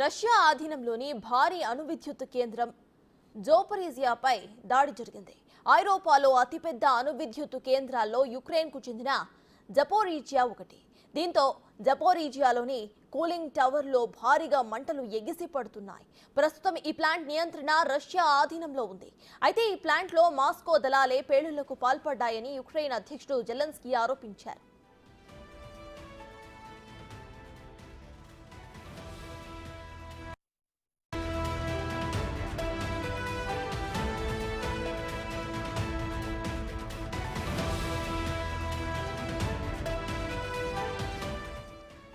Russia ఆధీనంలోని భారీ అణువిద్యుత్ కేంద్రం జోపరేజియాపై దాడి జరిగింది. ఐరోపాలో అతిపెద్ద అణువిద్యుత్ కేంద్రాల్లో యుక్రెయిన్కు చెందిన జపోరీజియా ఒకటి. దీంతో జపోరీజియాలోని కూలింగ్ టవర్లో భారీగా మంటలు ఎగిసి పడుతున్నాయి. ప్రస్తుతం ఈ ప్లాంట్ నియంత్రణ రష్యా ఆధీనంలో ఉంది. అయితే ఈ ప్లాంట్లో మాస్కో దళాలే పేలుళ్ళకు పాల్పడ్డాయని యుక్రెయిన్ అధ్యక్షుడు జెలెన్స్కీ ఆరోపించారు.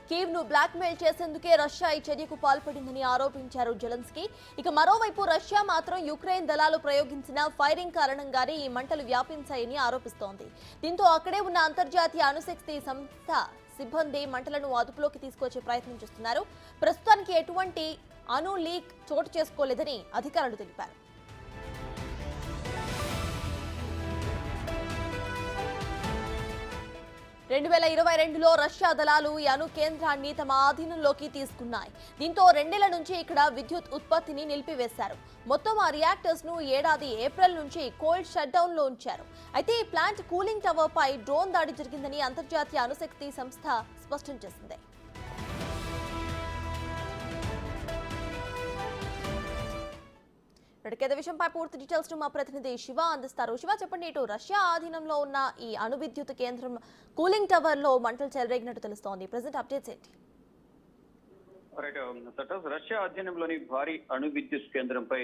కీవ్ను బ్లాక్మెయిల్ చేసేందుకే రష్యా ఈ చర్యకు పాల్పడిందని ఆరోపించారు జెలెన్స్కీ. ఇక మరోవైపు రష్యా మాత్రం యుక్రెయిన్ దళాలు ప్రయోగించిన ఫైరింగ్ కారణంగానే ఈ మంటలు వ్యాపించాయని ఆరోపిస్తోంది. దీంతో అక్కడే ఉన్న అంతర్జాతీయ అణుశక్తి సంస్థ సిబ్బంది మంటలను అదుపులోకి తీసుకొచ్చే ప్రయత్నం చేస్తున్నారు. ప్రస్తుతానికి ఎటువంటి అణు లీక్ చోటు చేసుకోలేదని అధికారులు తెలిపారు. రెండు వేల ఇరవై రెండులో రష్యా దళాలు ఈ అణు కేంద్రాన్ని తమ ఆధీనంలోకి తీసుకున్నాయి. దీంతో రెండేళ్ళ నుంచి ఇక్కడ విద్యుత్ ఉత్పత్తిని నిలిపివేశారు. మొత్తం ఆ రియాక్టర్స్ను ఏడాది ఏప్రిల్ నుంచి కోల్డ్ షట్ డౌన్లో ఉంచారు. అయితే ఈ ప్లాంట్ కూలింగ్ టవర్ పై డ్రోన్ దాడి జరిగిందని అంతర్జాతీయ అణుశక్తి సంస్థ స్పష్టం చేసింది. ఇప్పటికేదే విషయంపై పూర్తి డీటెయిల్స్ను మా ప్రతినిధి శివ అందిస్తారు. శివ చెప్పండి ఇటు రష్యా ఆధీనంలో ఉన్న ఈ అణు విద్యుత్ కేంద్రం కూలింగ్ టవర్లో మంటలు చెలరేగినట్టు తెలుస్తోంది. ప్రజెంట్ అప్డేట్స్ ఏంటి? Um, రష్యా అధ్యయనంలోని భారీ అణు విద్యుత్ కేంద్రంపై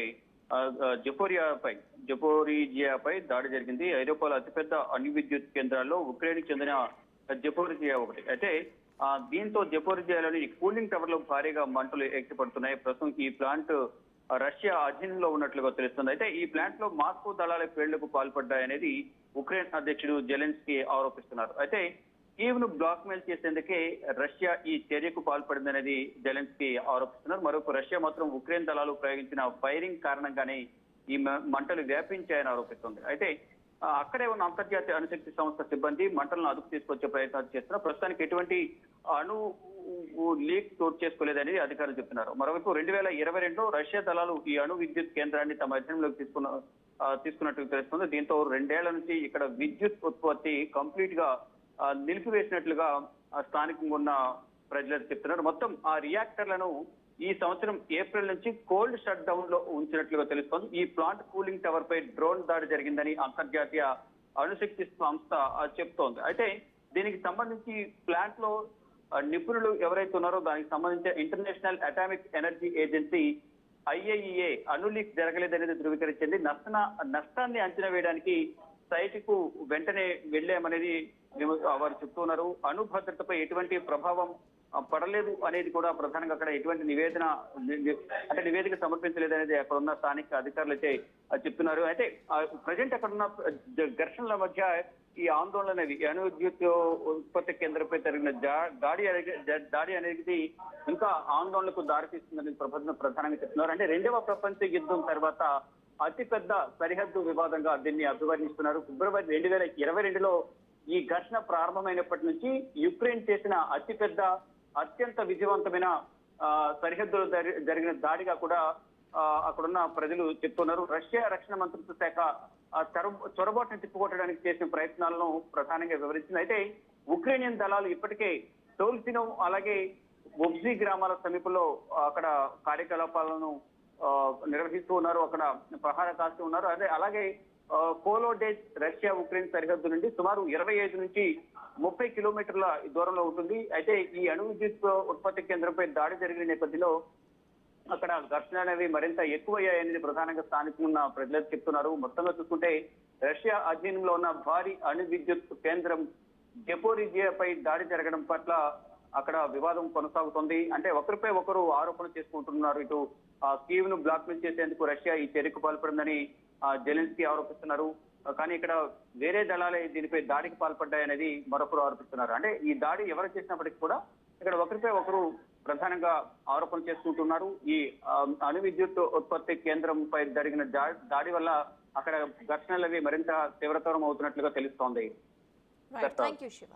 జపోరియాపై జపోరిజియాపై దాడి జరిగింది. ఐరోపాలో అతిపెద్ద అణు విద్యుత్ కేంద్రాల్లో ఉక్రెయిన్ చెందిన జపోరిజియా ఒకటి. అయితే దీంతో జపోరిజియాలోని కూలింగ్ టవర్లో భారీగా మంటలు ఎక్కిపడుతున్నాయి ప్రస్తుతం ఈ ప్లాంట్ రష్యా అధీనంలో ఉన్నట్లుగా తెలుస్తుంది. అయితే ఈ ప్లాంట్లో మాస్కో దళాల పేళ్ళకు పాల్పడ్డాయనేది ఉక్రెయిన్ అధ్యక్షుడు జెలెన్స్కీ ఆరోపిస్తున్నారు. అయితే కీవ్ను బ్లాక్ మెయిల్ చేసేందుకే రష్యా ఈ చర్యకు పాల్పడిందనేది జెలెన్స్కీ ఆరోపిస్తున్నారు. మరొక రష్యా మాత్రం ఉక్రెయిన్ దళాలు ప్రయోగించిన ఫైరింగ్ కారణంగానే ఈ మంటలు వ్యాపించాయని ఆరోపిస్తుంది. అయితే అక్కడే ఉన్న అంతర్జాతీయ అణుశక్తి సంస్థ సిబ్బంది మంటలను అదుపు తీసుకొచ్చే ప్రయత్నాలు చేస్తున్నారు. ప్రస్తుతానికి ఎటువంటి అణు లీక్ చోటు చేసుకోలేదని అధికారులు చెప్తున్నారు. మరోవైపు రెండు వేల ఇరవై రెండులో రష్యా దళాలు ఈ అణు విద్యుత్ కేంద్రాన్ని తమ అధ్యయనంలోకి తీసుకున్న తీసుకున్నట్టు తెలుస్తుంది. దీంతో రెండేళ్ళ నుంచి ఇక్కడ విద్యుత్ ఉత్పత్తి కంప్లీట్గా నిలిపివేసినట్లుగా స్థానికంగా ఉన్న ప్రజలు చెప్తున్నారు. మొత్తం ఆ రియాక్టర్లను ఈ సంవత్సరం ఏప్రిల్ నుంచి కోల్డ్ షట్ డౌన్లో ఉంచినట్లుగా తెలుస్తోంది. ఈ ప్లాంట్ కూలింగ్ టవర్ పై డ్రోన్ దాడి జరిగిందని అంతర్జాతీయ అణుశక్తి సంస్థ చెప్తోంది. అయితే దీనికి సంబంధించి ప్లాంట్లో నిపుణులు ఎవరైతే ఉన్నారో దానికి సంబంధించి international atomic energy agency IAEA అనులీక్ జరగలేదనేది ధృవీకరించింది. నష్ట నష్టాన్ని అంచనా వేయడానికి సైట్కు వెంటనే వెళ్ళామనేది మేము- వారు చెప్తున్నారు. అణు భద్రతపై ఎటువంటి ప్రభావం పడలేదు అనేది కూడా ప్రధానంగా అక్కడ ఎటువంటి నివేదన అంటే నివేదిక సమర్పించలేదు అనేది అక్కడ ఉన్న స్థానిక అధికారులు అయితే చెప్తున్నారు. అయితే ప్రజెంట్ అక్కడ ఉన్న ఘర్షణల మధ్య ఈ ఆందోళన అనేది అణు విద్యుత్ ఉత్పత్తి కేంద్రంపై జరిగిన దాడి అనేది దాడి అనేది ఇంకా ఆందోళనకు దారితీస్తుందని ప్రపంచ ప్రధానంగా చెప్తున్నారు. అంటే రెండవ ప్రపంచ యుద్ధం తర్వాత అతిపెద్ద సరిహద్దు వివాదంగా దీన్ని అభివర్ణిస్తున్నారు. ఫిబ్రవరి రెండు వేల ఇరవై రెండులో ఈ ఘర్షణ ప్రారంభమైనప్పటి నుంచి యుక్రెయిన్ చేసిన అతిపెద్ద అత్యంత విజయవంతమైన ఆ, సరిహద్దులో జరి- జరిగిన దాడిగా కూడా అక్కడున్న ప్రజలు చెప్తున్నారు. రష్యా రక్షణ మంత్రిత్వ శాఖ చొరబాటును తిప్పుకొట్టడానికి చేసిన ప్రయత్నాలను ప్రధానంగా వివరించింది. అయితే ఉక్రేనియన్ దళాలు ఇప్పటికే టోల్సినో అలాగే బొబ్జీ గ్రామాల సమీపంలో అక్కడ కార్యకలాపాలను నిర్వహిస్తూ ఉన్నారు. అక్కడ ప్రహార కాస్తూ ఉన్నారు. అదే అలాగే ఆ, రష్యా ఉక్రెయిన్ సరిహద్దు నుండి సుమారు ఇరవై ఐదు నుంచి ముప్పై కిలోమీటర్ల దూరంలో ఉంటుంది. అయితే ఈ అణు విద్యుత్ ఉత్పత్తి కేంద్రంపై దాడి జరిగిన నేపథ్యంలో అక్కడ ఘర్షణ అనేవి మరింత ఎక్కువయ్యాయనేది ప్రధానంగా స్థానికంగా ఉన్న ప్రజలు చెప్తున్నారు. మొత్తంగా చూసుకుంటే రష్యా అధీనంలో ఉన్న భారీ అణు విద్యుత్ కేంద్రం జపోరిజియాపై దాడి జరగడం పట్ల అక్కడ వివాదం కొనసాగుతోంది. అంటే ఒకరిపై ఒకరు ఆరోపణ చేసుకుంటున్నారు. ఇటు కీవ్ను బ్లాక్ మెయిల్ చేసేందుకు రష్యా ఈ చర్యకు పాల్పడిందని జెలెన్స్కీ ఆరోపిస్తున్నారు. కానీ ఇక్కడ వేరే దళాలే దీనిపై దాడికి పాల్పడ్డాయనేది మరొకరు ఆరోపిస్తున్నారు. అంటే ఈ దాడి ఎవరు చేసినప్పటికీ కూడా ఇక్కడ ఒకరిపై ఒకరు ప్రధానంగా ఆరోపణ చేసుకుంటున్నారు. ఈ అణు విద్యుత్ ఉత్పత్తి కేంద్రంపై జరిగిన దాడి వల్ల అక్కడ ఘర్షణలు అవి మరింత తీవ్రతరం అవుతున్నట్లుగా తెలుస్తోంది. శివ